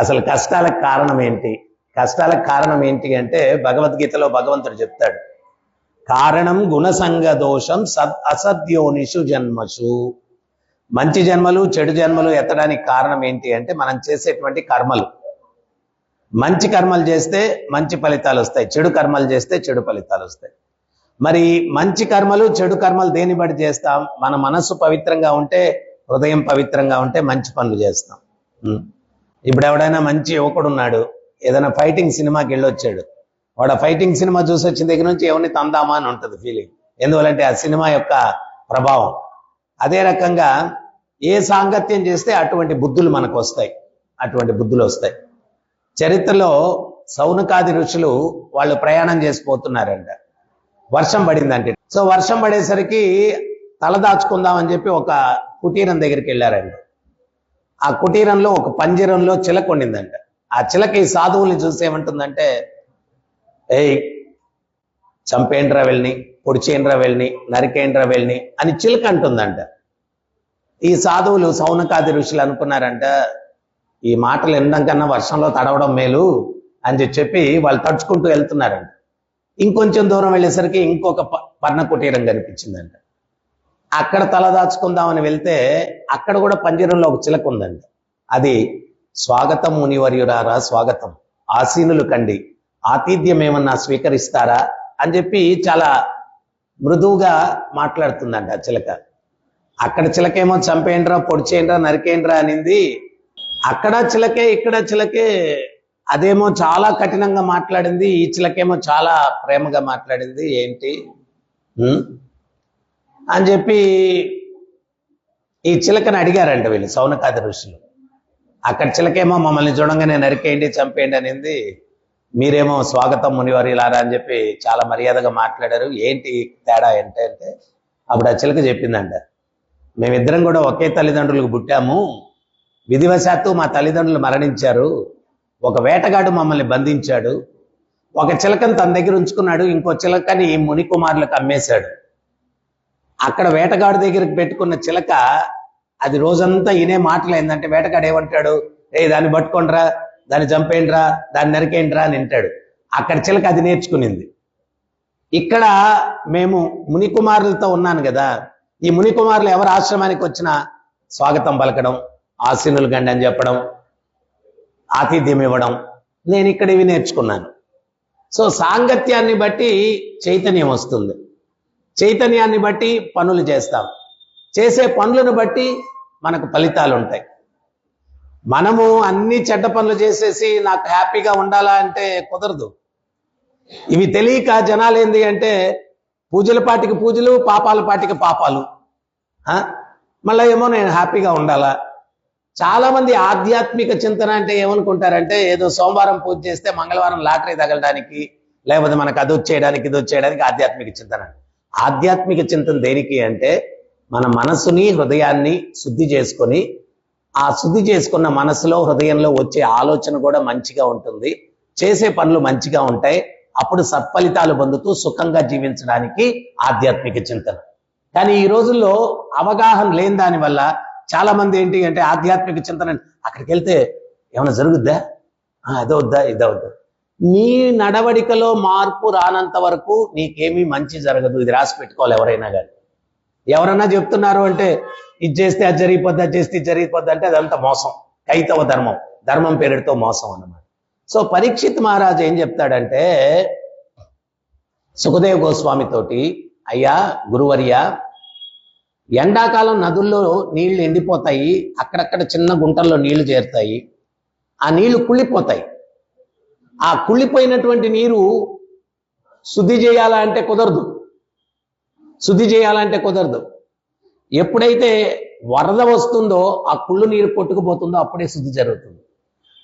అసలు కష్టాలకు కారణం ఏంటి? కష్టాలకు కారణం ఏంటి అంటే భగవద్గీతలో భగవంతుడు చెప్తాడు. కారణం గుణసంగ దోషం సద్ అసద్యోనిషు జన్మసు. మంచి జన్మలు చెడు జన్మలు ఎత్తడానికి కారణం ఏంటి అంటే మనం చేసేటువంటి కర్మలు. మంచి కర్మలు చేస్తే మంచి ఫలితాలు వస్తాయి. చెడు కర్మలు చేస్తే చెడు ఫలితాలు వస్తాయి. మరి మంచి కర్మలు చెడు కర్మలు దేని బట్టి చేస్తాం? మన మనస్సు పవిత్రంగా ఉంటే హృదయం పవిత్రంగా ఉంటే మంచి పనులు చేస్తాం. ఇప్పుడు ఎవడైనా మంచి యువకుడు ఉన్నాడు ఏదైనా ఫైటింగ్ సినిమాకి వెళ్ళొచ్చాడు వాడు ఆ ఫైటింగ్ సినిమా చూసి వచ్చిన దగ్గర నుంచి ఎవరిని తందామా అని ఉంటుంది ఫీలింగ్ ఎందువలంటే ఆ సినిమా యొక్క ప్రభావం. అదే రకంగా ఏ సాంగత్యం చేస్తే అటువంటి బుద్ధులు మనకు వస్తాయి అటువంటి బుద్ధులు వస్తాయి. చరిత్రలో సౌనకాది ఋషులు వాళ్ళు ప్రయాణం చేసిపోతున్నారంట. వర్షం పడిందంటే. సో వర్షం పడేసరికి తలదాచుకుందామని చెప్పి ఒక కుటీరం దగ్గరికి వెళ్ళారంట. ఆ కుటీరంలో ఒక పంజరంలో చిలక ఉండిందంట ఆ చిలక ఈ సాధువుల్ని చూసి ఏమంటుందంటే ఏయ్ చంపేండ్రా వెళ్ళని పొడిచేండ్రా వెళ్ళని నరికేండ్రా వెళ్ళని అని చిలక అంటుందంట. ఈ సాధువులు సౌనకాది ఋషులు అనుకున్నారంట ఈ మాటలు వినడం కన్నా వర్షంలో తడవడం మేలు అని చెప్పి వాళ్ళు తడుచుకుంటూ వెళ్తున్నారంట. ఇంకొంచెం దూరం వెళ్ళేసరికి ఇంకొక పర్ణ కుటీరం కనిపించిందంట. అక్కడ తల దాచుకుందామని వెళ్తే అక్కడ కూడా పంజరంలో ఒక చిలక ఉందండి. అది స్వాగతం మునివర్యురారా స్వాగతం. ఆసీనులు కండి. ఆతిథ్యం ఏమన్నా స్వీకరిస్తారా అని చెప్పి చాలా మృదువుగా మాట్లాడుతుందంట ఆ చిలక. అక్కడ చిలకేమో చంపేయండిరా పొడిచేయండిరా నరికేయండిరా అనింది. అక్కడ చిలకే ఇక్కడ చిలకే అదేమో చాలా కఠినంగా మాట్లాడింది. ఈ చిలకేమో చాలా ప్రేమగా మాట్లాడింది. ఏంటి? అని చెప్పి ఈ చిలకని అడిగారంట వీళ్ళు సౌనకాది ఋషులు. అక్కడ చిలకేమో మమ్మల్ని చూడంగానే నరికేయండి చంపేయండి అనింది. మీరేమో స్వాగతం మునివారిలారా అని చెప్పి చాలా మర్యాదగా మాట్లాడారు. ఏంటి తేడా అంటే అంటే అప్పుడు ఆ చిలక చెప్పిందంట మేమిద్దరం కూడా ఒకే తల్లిదండ్రులకు పుట్టాము. విధివశాత్తు మా తల్లిదండ్రులు మరణించారు. ఒక వేటగాడు మమ్మల్ని బంధించాడు. ఒక చిలకని తన దగ్గర ఉంచుకున్నాడు. ఇంకో చిలకని ముని కుమారులకు అమ్మేశాడు. అక్కడ వేటగాడు దగ్గరికి పెట్టుకున్న చిలక అది రోజంతా ఇనే మాటలు ఏంటంటే వేటగాడు ఏమంటాడు? ఏ దాన్ని పట్టుకోండిరా దాన్ని చంపేయండిరా దాన్ని నరికేయండిరా అని వింటాడు. అక్కడ చిలక అది నేర్చుకునింది. ఇక్కడ మేము మునికుమారులతో ఉన్నాను కదా ఈ మునికుమారులు ఎవరు ఆశ్రమానికి వచ్చినా స్వాగతం పలకడం ఆశీనులు గండి అని చెప్పడం ఆతిథ్యం ఇవ్వడం నేను ఇక్కడ ఇవి నేర్చుకున్నాను. సో సాంగత్యాన్ని బట్టి చైతన్యం వస్తుంది. చైతన్యాన్ని బట్టి పనులు చేస్తాం. చేసే పనులను బట్టి మనకు ఫలితాలు ఉంటాయి మనము అన్ని చెడ్డ పనులు చేసేసి నాకు హ్యాపీగా ఉండాలా అంటే కుదరదు. ఇవి తెలియక జనాలు ఏంది అంటే పూజల పాటికి పూజలు పాపాల పాటికి పాపాలు. ఆ? ఏమో నేను హ్యాపీగా ఉండాలా? చాలా మంది ఆధ్యాత్మిక చింతన అంటే ఏమనుకుంటారంటే ఏదో సోమవారం పూజ చేస్తే మంగళవారం లాటరీ తగలడానికి లేకపోతే మనకు అది వచ్చేయడానికి ఇది వచ్చేయడానికి ఆధ్యాత్మిక చింతన. ఆధ్యాత్మిక చింతన దేనికి అంటే మన మనసుని హృదయాన్ని శుద్ధి చేసుకొని ఆ శుద్ధి చేసుకున్న మనసులో హృదయంలో వచ్చే ఆలోచన కూడా మంచిగా ఉంటుంది. చేసే పనులు మంచిగా ఉంటాయి. అప్పుడు సత్ఫలితాలు పొందుతూ సుఖంగా జీవించడానికి ఆధ్యాత్మిక చింతన. కానీ ఈ రోజుల్లో అవగాహన లేని దాని వల్ల చాలా మంది ఏంటి అంటే ఆధ్యాత్మిక చింతన అక్కడికి వెళ్తే ఏమైనా జరుగుద్దా? ఇదవుద్దా? ఇదవుద్దా? నీ నడవడికలో మార్పు రానంత వరకు నీకేమీ మంచి జరగదు. ఇది రాసి పెట్టుకోవాలి ఎవరైనా కానీ ఎవరన్నా చెప్తున్నారు అంటే ఇది చేస్తే అది జరిగిపోద్ది అది చేస్తే జరిగిపోద్ది అంటే అదంతా మోసం. కైతవ ధర్మం. ధర్మం పేరుతో మోసం అన్నమాట. సో పరీక్షిత్ మహారాజు ఏం చెప్తాడంటే సుఖదేవ్ గోస్వామి తోటి అయ్యా గురువర్య ఎండాకాలం నదుల్లో నీళ్ళు ఎండిపోతాయి అక్కడక్కడ చిన్న గుంటల్లో నీళ్ళు చేరుతాయి ఆ నీళ్ళు కుళ్ళిపోతాయి. ఆ కుళ్ళిపోయినటువంటి నీరు శుద్ధి చేయాలంటే కుదరదు. శుద్ధి చేయాలంటే కుదరదు. ఎప్పుడైతే వరద వస్తుందో ఆ కుళ్ళు నీరు కొట్టుకుపోతుందో అప్పుడే శుద్ధి జరుగుతుంది.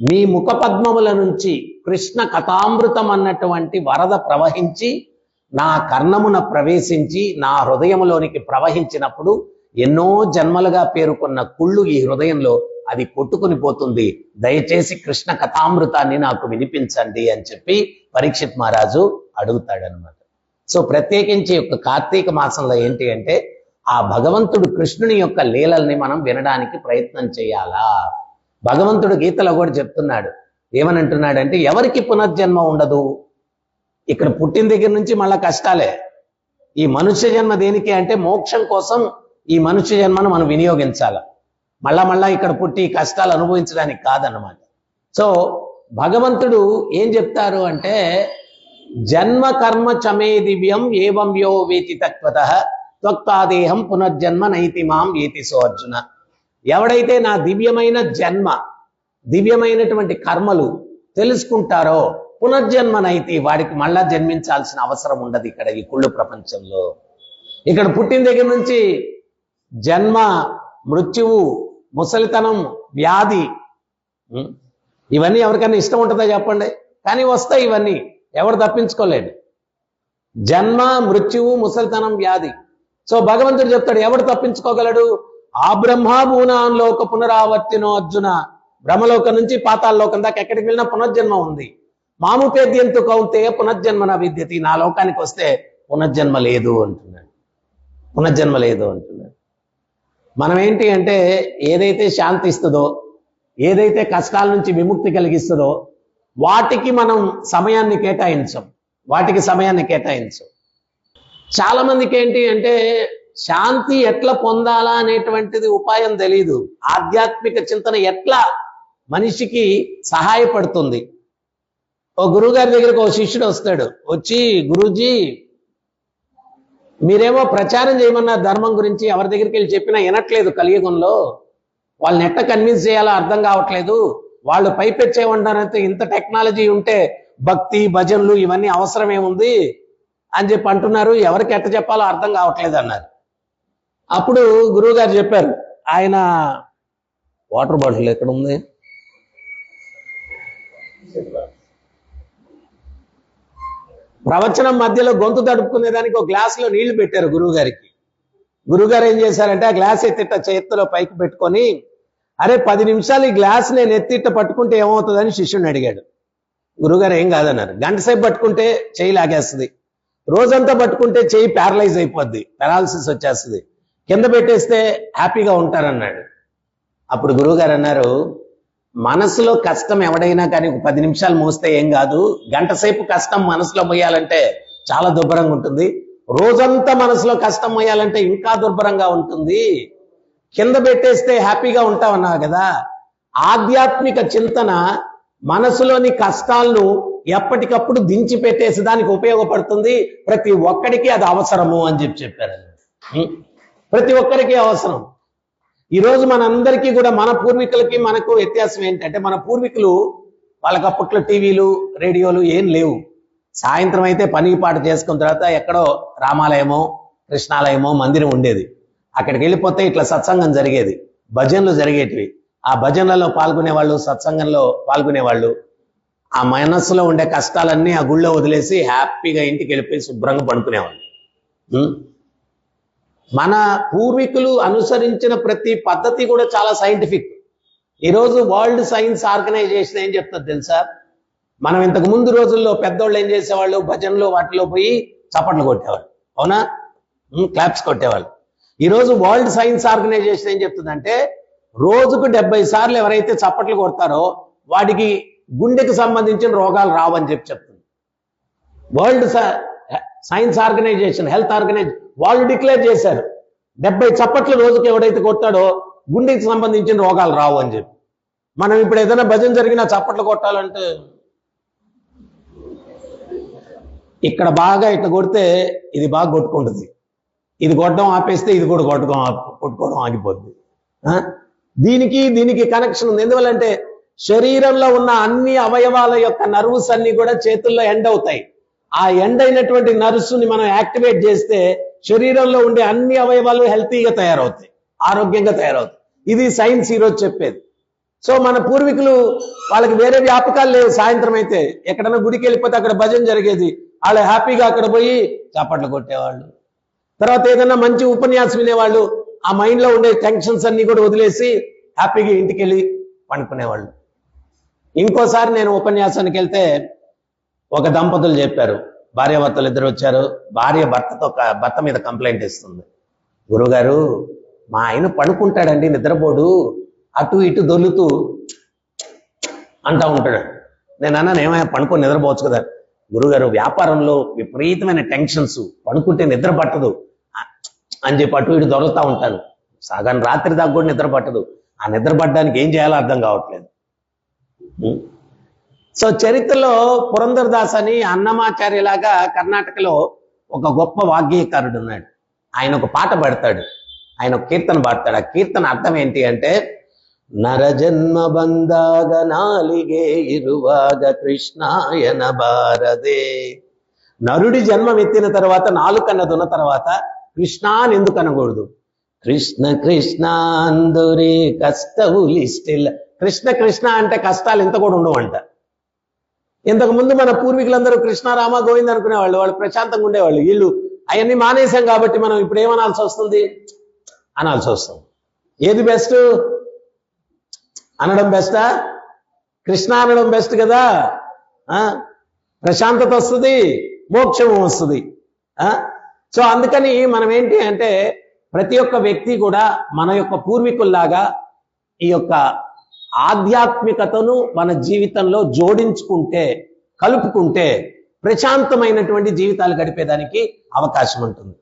మీ ముఖ పద్మముల నుంచి కృష్ణ కథామృతం అన్నటువంటి వరద ప్రవహించి నా కర్ణమున ప్రవేశించి నా హృదయములోనికి ప్రవహించినప్పుడు ఎన్నో జన్మలుగా పేరుకున్న కుళ్ళు ఈ హృదయంలో అది కొట్టుకుని పోతుంది. దయచేసి కృష్ణ కథామృతాన్ని నాకు వినిపించండి అని చెప్పి పరీక్షిత్ మహారాజు అడుగుతాడనమాట సో ప్రత్యేకించి యొక్క కార్తీక మాసంలో ఏంటి అంటే ఆ భగవంతుడు కృష్ణుని యొక్క లీలల్ని మనం వినడానికి ప్రయత్నం చేయాలా? భగవంతుడు గీతలో కూడా చెప్తున్నాడు. ఏమని అంటున్నాడంటే ఎవరికి పునర్జన్మ ఉండదు? ఇక్కడ పుట్టిన దగ్గర నుంచి మళ్ళా కష్టాలే. ఈ మనుష్య జన్మ దేనికి అంటే మోక్షం కోసం ఈ మనుష్య జన్మను మనం వినియోగించాలి? మళ్ళా మళ్ళా ఇక్కడ పుట్టి కష్టాలు అనుభవించడానికి కాదన్నమాట. సో భగవంతుడు ఏం చెప్తారు అంటే జన్మ కర్మ చమే దివ్యం ఏవం యో వేతి తత్వత త్వక్తాదేహం పునర్జన్మ నైతి మాం ఏతి సో అర్జున. ఎవడైతే నా దివ్యమైన జన్మ దివ్యమైనటువంటి కర్మలు తెలుసుకుంటారో పునర్జన్మ నైతి వాడికి మళ్ళా జన్మించాల్సిన అవసరం ఉండదు ఇక్కడ ఈ కుళ్ళు ప్రపంచంలో. ఇక్కడ పుట్టిన దగ్గర నుంచి జన్మ మృత్యువు ముసలితనం వ్యాధి. ఇవన్నీ ఎవరికైనా ఇష్టం ఉంటుందా చెప్పండి? కానీ వస్తాయి ఇవన్నీ. ఎవరు తప్పించుకోలేడు జన్మ మృత్యువు ముసలితనం వ్యాధి. సో భగవంతుడు చెప్తాడు ఎవడు తప్పించుకోగలడు? ఆ బ్రహ్మాభూనాన్లోక పునరావర్తినో అర్జున. బ్రహ్మలోకం నుంచి పాతాల్లోకం దాకా ఎక్కడికి వెళ్ళినా పునర్జన్మ ఉంది. మాముపేద్యంతో కౌతే పునర్జన్మ నా విద్యతి. నా లోకానికి వస్తే పునర్జన్మ లేదు అంటున్నాడు. పునర్జన్మ లేదు అంటున్నాడు. మనం ఏంటి అంటే ఏదైతే శాంతి ఇస్తుందో ఏదైతే కష్టాల నుంచి విముక్తి కలిగిస్తుందో వాటికి మనం సమయాన్ని కేటాయించం. వాటికి సమయాన్ని కేటాయించం. చాలా మందికి ఏంటి అంటే శాంతి ఎట్లా పొందాలా అనేటువంటిది ఉపాయం తెలియదు ఆధ్యాత్మిక చింతన ఎట్లా మనిషికి సహాయపడుతుంది? ఓ గురువుగారి దగ్గరకు ఓ శిష్యుడు వస్తాడు. వచ్చి గురూజీ మీరేమో ప్రచారం చేయమన్న ధర్మం గురించి ఎవరి దగ్గరికి వెళ్ళి చెప్పినా వినట్లేదు కలియుగంలో. వాళ్ళని ఎట్ట కన్విన్స్ చేయాలో అర్థం కావట్లేదు. వాళ్ళు పైపెచ్చే పైపెచ్చేయమంటారంటే ఇంత టెక్నాలజీ ఉంటే భక్తి భజనలు ఇవన్నీ అవసరమే ఉంది అని చెప్పి అంటున్నారు. ఎవరికి ఎట్ట చెప్పాలో అర్థం కావట్లేదు అన్నారు. అప్పుడు గురువు గారు చెప్పారు ఆయన వాటర్ బాటిల్ ఎక్కడ ఉంది? ప్రవచనం మధ్యలో గొంతు తడుపుకునే దానికి ఒక గ్లాసులో నీళ్ళు పెట్టారు గురువు గారికి గురుగారు ఏం చేశారంటే ఆ గ్లాస్ ఎత్తిట్ట చేతిలో పైకి పెట్టుకొని అరే పది నిమిషాలు ఈ గ్లాస్ నేను ఎత్తిట్ట పట్టుకుంటే ఏమవుతుందని శిష్యుని అడిగాడు. గురుగారు ఏం కాదన్నారు. గంట సేపు పట్టుకుంటే చేయి లాగేస్తుంది. రోజంతా పట్టుకుంటే చేయి ప్యారలైజ్ అయిపోద్ది. పెరాలసిస్ వచ్చేస్తుంది. కింద పెట్టేస్తే హ్యాపీగా ఉంటారన్నాడు. అప్పుడు గురువుగారు అన్నారు మనసులో కష్టం ఎవడైనా కానీ ఒక పది నిమిషాలు మోస్తే ఏం కాదు. గంట సేపు కష్టం మనసులో మోయాలంటే చాలా దుర్భరంగా ఉంటుంది. రోజంతా మనసులో కష్టం మోయాలంటే ఇంకా దుర్భరంగా ఉంటుంది. కింద పెట్టేస్తే హ్యాపీగా ఉంటామన్నావు కదా. ఆధ్యాత్మిక చింతన మనసులోని కష్టాలను ఎప్పటికప్పుడు దించి పెట్టేసి దానికి ఉపయోగపడుతుంది. ప్రతి ఒక్కడికి అది అవసరము అని చెప్పి చెప్పారు. ప్రతి ఒక్కరికి అవసరం. ఈ రోజు మనందరికీ కూడా మన పూర్వీకులకి మనకు వ్యత్యాసం ఏంటంటే మన పూర్వీకులు వాళ్ళకి అప్పట్లో టీవీలు రేడియోలు ఏం లేవు. సాయంత్రం అయితే పని పాట చేసుకున్న తర్వాత ఎక్కడో రామాలయమో కృష్ణాలయమో మందిరం ఉండేది. అక్కడికి వెళ్ళిపోతే ఇట్లా సత్సంగం జరిగేది. భజనలు జరిగేటివి. ఆ భజనలో పాల్గొనే వాళ్ళు సత్సంగంలో పాల్గొనే వాళ్ళు ఆ మనస్సులో ఉండే కష్టాలన్నీ ఆ గుళ్ళో వదిలేసి హ్యాపీగా ఇంటికి వెళ్ళిపోయి శుభ్రంగా పడుకునేవాళ్ళు. మన పూర్వీకులు అనుసరించిన ప్రతి పద్ధతి కూడా చాలా సైంటిఫిక్ ఈరోజు వరల్డ్ సైన్స్ ఆర్గనైజేషన్ ఏం చెప్తుంది తెలుసా? మనం ఇంతకు ముందు రోజుల్లో పెద్దోళ్ళు ఏం చేసేవాళ్ళు? భజనలు వాటిలో పోయి చప్పట్లు కొట్టేవాళ్ళు. అవునా? క్లాప్స్ కొట్టేవాళ్ళు. ఈరోజు వరల్డ్ సైన్స్ ఆర్గనైజేషన్ ఏం చెప్తుందంటే రోజుకు డెబ్బై సార్లు ఎవరైతే చప్పట్లు కొడతారో వాడికి గుండెకి సంబంధించిన రోగాలు రావని చెప్పి చెప్తుంది. World science organization health organize వాళ్ళు డిక్లేర్ చేశారు. డెబ్బై చప్పట్లు రోజుకి ఎవడైతే కొట్టాడో గుండెకి సంబంధించిన రోగాలు రావు అని చెప్పి. మనం ఇప్పుడు ఏదైనా భజన జరిగినా చప్పట్లు కొట్టాలంటే ఇక్కడ బాగా ఇట్లా కొడితే ఇది బాగా కొట్టుకుంటుంది. ఇది కొట్టడం ఆపేస్తే ఇది కూడా కొట్టుకోవడం కొట్టుకోవడం ఆగిపోద్ది. ఆ? దీనికి దీనికి కనెక్షన్ ఉంది. ఎందువల్లంటే శరీరంలో ఉన్న అన్ని అవయవాల యొక్క నర్వ్స్ అన్ని కూడా చేతుల్లో ఎండ్ అవుతాయి. ఆ ఎండ్ అయినటువంటి నర్సుని మనం యాక్టివేట్ చేస్తే శరీరంలో ఉండే అన్ని అవయవాలు హెల్తీగా తయారవుతాయి ఆరోగ్యంగా తయారవుతాయి. ఇది సైన్స్ ఈరోజు చెప్పేది. సో మన పూర్వీకులు వాళ్ళకి వేరే వ్యాపకాలు లేవు. సాయంత్రం అయితే ఎక్కడైనా గుడికి వెళ్ళిపోతే అక్కడ భజన జరిగేది. వాళ్ళు హ్యాపీగా అక్కడ పోయి చప్పట్లు కొట్టేవాళ్ళు. తర్వాత ఏదైనా మంచి ఉపన్యాసం వినేవాళ్ళు. ఆ మైండ్లో ఉండే టెన్షన్స్ అన్ని కూడా వదిలేసి హ్యాపీగా ఇంటికి వెళ్ళి పండుకునేవాళ్ళు. ఇంకోసారి నేను ఉపన్యాసానికి వెళ్తే ఒక దంపతులు చెప్పారు భార్యాభర్తలు ఇద్దరు వచ్చారు భార్య భర్తతో భర్త మీద కంప్లైంట్ ఇస్తుంది. గురుగారు మా ఆయన పడుకుంటాడండి నిద్రపోడు అటు ఇటు దొల్లుతూ అంటా ఉంటాడు. నేను అన్నాను ఏమైనా పడుకొని నిద్రపోవచ్చు కదా. గురుగారు వ్యాపారంలో విపరీతమైన టెన్షన్స్ పడుకుంటే నిద్ర పట్టదు. అని చెప్పి అటు ఇటు దొరుకుతా ఉంటాను సగం రాత్రి దాకా కూడా నిద్ర పట్టదు. ఆ నిద్ర పట్టడానికి ఏం చేయాలో అర్థం కావట్లేదు. సో చరిత్రలో పురంధరదాస్ అని అన్నమాచార్యలాగా కర్ణాటకలో ఒక గొప్ప వాగ్గేయకారుడు ఉన్నాడు ఆయన ఒక పాట పాడతాడు ఆయన ఒక కీర్తన పాడతాడు ఆ కీర్తన అర్థం ఏంటి అంటే నరజన్మ ಬಂದಾಗ నాలిగే ఇరువాగ కృష్ణాయన భారదే నరుడి జన్మం ఎత్తిన తర్వాత నాలుకన్నదున్న తర్వాత కృష్ణ అని ఎందుకు అనకూడదు కృష్ణ కృష్ణ అందరే కష్టవులిస్టిల్ కృష్ణ కృష్ణ అంటే కష్టాలు ఇంత కూడా ఉండవంట ఇంతకు ముందు మన పూర్వీకులందరూ కృష్ణ రామ గోవింద్ అనుకునేవాళ్ళు వాళ్ళు ప్రశాంతంగా ఉండేవాళ్ళు. వీళ్ళు అవన్నీ మానేశాం కాబట్టి మనం ఇప్పుడు ఏమనాల్సి వస్తుంది? అనాల్సి వస్తుంది. ఏది బెస్ట్ అనడం బెస్టా కృష్ణ అనడం బెస్ట్ కదా? ఆ? ప్రశాంతత వస్తుంది మోక్షం వస్తుంది. ఆ? సో అందుకని మనం ఏంటి అంటే ప్రతి ఒక్క వ్యక్తి కూడా మన యొక్క పూర్వీకుల్లాగా ఈ యొక్క ఆధ్యాత్మికతను మన జీవితంలో జోడించుకుంటే కలుపుకుంటే ప్రశాంతమైనటువంటి జీవితాలు గడిపేదానికి అవకాశం ఉంటుంది.